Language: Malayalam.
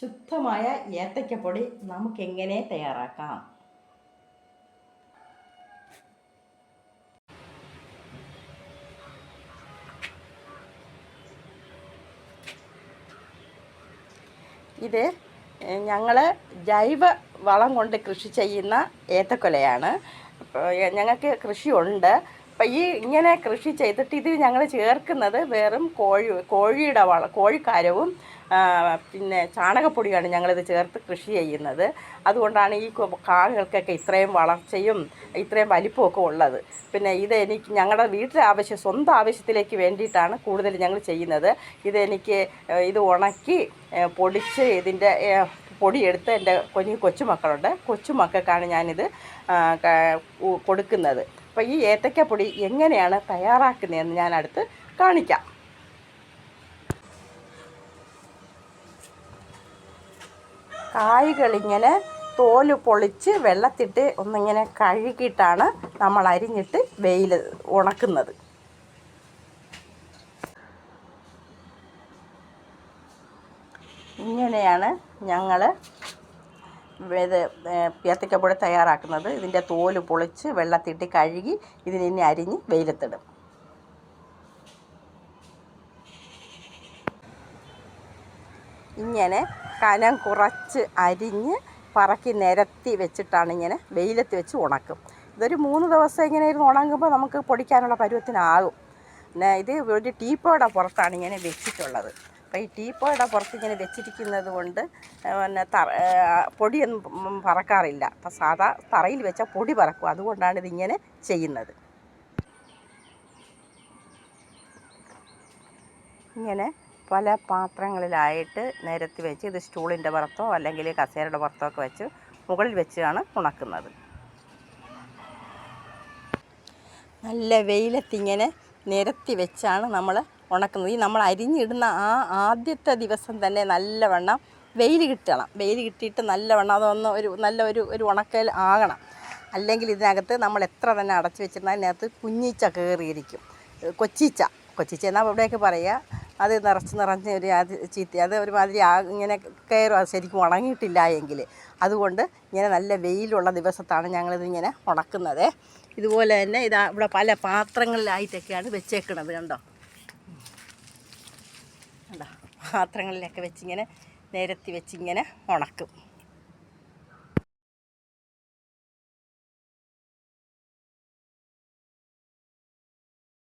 ശുദ്ധമായ ഏത്തയ്ക്കപ്പൊടി നമുക്കെങ്ങനെ തയ്യാറാക്കാം? ഇത് ഞങ്ങൾ ജൈവ വളം കൊണ്ട് കൃഷി ചെയ്യുന്ന ഏത്തക്കൊലയാണ്. ഞങ്ങൾക്ക് കൃഷിയുണ്ട്. അപ്പം ഈ ഇങ്ങനെ കൃഷി ചെയ്തിട്ട് ഇത് ഞങ്ങൾ ചേർക്കുന്നത് വെറും കോഴി കോഴിയുടെ വള കോഴിക്കാരവും പിന്നെ ചാണകപ്പൊടിയാണ് ഞങ്ങളിത് ചേർത്ത് കൃഷി ചെയ്യുന്നത്. അതുകൊണ്ടാണ് ഈ കാകൾക്കൊക്കെ ഇത്രയും വളർച്ചയും ഇത്രയും വലിപ്പമൊക്കെ ഉള്ളത്. പിന്നെ ഇത് എനിക്ക് ഞങ്ങളുടെ വീട്ടിലെ ആവശ്യം സ്വന്തം ആവശ്യത്തിലേക്ക് വേണ്ടിയിട്ടാണ് കൂടുതൽ ഞങ്ങൾ ചെയ്യുന്നത്. ഇതെനിക്ക് ഇത് ഉണക്കി പൊടിച്ച് ഇതിന്റെ പൊടിയെടുത്ത് എന്റെ കുഞ്ഞു കൊച്ചുമക്കളുണ്ട്. കൊച്ചുമക്കൾക്കാണ് ഞാനിത് കൊടുക്കുന്നത്. അപ്പോൾ ഈ ഏത്തക്കപ്പൊടി എങ്ങനെയാണ് തയ്യാറാക്കുന്നതെന്ന് ഞാൻ അടുത്ത് കാണിക്കാം. കായ്കളിങ്ങനെ തോൽ പൊളിച്ച് വെള്ളത്തിട്ട് ഒന്നിങ്ങനെ കഴുകിയിട്ടാണ് നമ്മൾ അരിഞ്ഞിട്ട് വെയിൽ ഉണക്കുന്നത്. ഇങ്ങനെയാണ് ഞങ്ങൾ ഇത് ഏത്തക്കപ്പൊടി തയ്യാറാക്കുന്നത്. ഇതിന്റെ തോൽ പൊളിച്ച് വെള്ളത്തിട്ട് കഴുകി ഇതിനെ അരിഞ്ഞ് വെയിലത്തിടും. ഇങ്ങനെ കനം കുറച്ച് അരിഞ്ഞ് പറക്കി നിരത്തി വെച്ചിട്ടാണ് ഇങ്ങനെ വെയിലത്ത് വെച്ച് ഉണക്കും. ഇതൊരു മൂന്ന് ദിവസം ഇങ്ങനെ ഇരുന്ന് ഉണങ്ങുമ്പോൾ നമുക്ക് പൊടിക്കാനുള്ള പരുവത്തിനാകും. പിന്നെ ഇത് ഒരു ടീപ്പോയുടെ പുറത്താണ് ഇങ്ങനെ വെച്ചിട്ടുള്ളത്. അപ്പോൾ ഈ ടീപ്പോയുടെ പുറത്ത് ഇങ്ങനെ വെച്ചിരിക്കുന്നത് കൊണ്ട് പിന്നെ തറ പൊടിയൊന്നും പറക്കാറില്ല. അപ്പോൾ സാധാ തറയിൽ വെച്ചാൽ പൊടി പറക്കും. അതുകൊണ്ടാണ് ഇതിങ്ങനെ ചെയ്യുന്നത്. ഇങ്ങനെ പല പാത്രങ്ങളിലായിട്ട് നിരത്തി വെച്ച് ഇത് സ്റ്റൂളിന്റെ പുറത്തോ അല്ലെങ്കിൽ കസേരയുടെ പുറത്തോ ഒക്കെ വെച്ച് മുകളിൽ വെച്ചാണ് ഉണക്കുന്നത്. നല്ല വെയിലത്തിങ്ങനെ നിരത്തി വെച്ചാണ് നമ്മൾ ഉണക്കുന്നത്. ഈ നമ്മൾ അരിഞ്ഞിടുന്ന ആ ആദ്യത്തെ ദിവസം തന്നെ നല്ലവണ്ണം വെയിൽ കിട്ടണം. വെയിൽ കിട്ടിയിട്ട് നല്ലവണ്ണം അതൊന്ന് ഒരു നല്ല ഒരു ഒരു ഉണക്കൽ ആകണം. അല്ലെങ്കിൽ ഇതിനകത്ത് നമ്മൾ എത്ര തന്നെ അടച്ചു വെച്ചിരുന്നാൽ അതിനകത്ത് കുഞ്ഞീച്ച കയറിയിരിക്കും. കൊച്ചിച്ച. കൊച്ചീച്ച എന്നാൽ ഇവിടെയൊക്കെ പറയുക. അത് നിറച്ച് നിറഞ്ഞ് ഒരു ചീത്ത. അത് ഒരുമാതിരി ആ ഇങ്ങനെ കയറും. അത് ശരിക്കും ഉണങ്ങിയിട്ടില്ല എങ്കിൽ. അതുകൊണ്ട് ഇങ്ങനെ നല്ല വെയിലുള്ള ദിവസത്താണ് ഞങ്ങളിത് ഇങ്ങനെ ഉണക്കുന്നത്. ഇതുപോലെ തന്നെ ഇതാ ഇവിടെ പല പാത്രങ്ങളിലായിട്ടൊക്കെയാണ് വെച്ചേക്കണത് കണ്ടോ? പാത്രങ്ങളിലൊക്കെ വെച്ചിങ്ങനെ നിരത്തി വെച്ചിങ്ങനെ ഉണക്കും.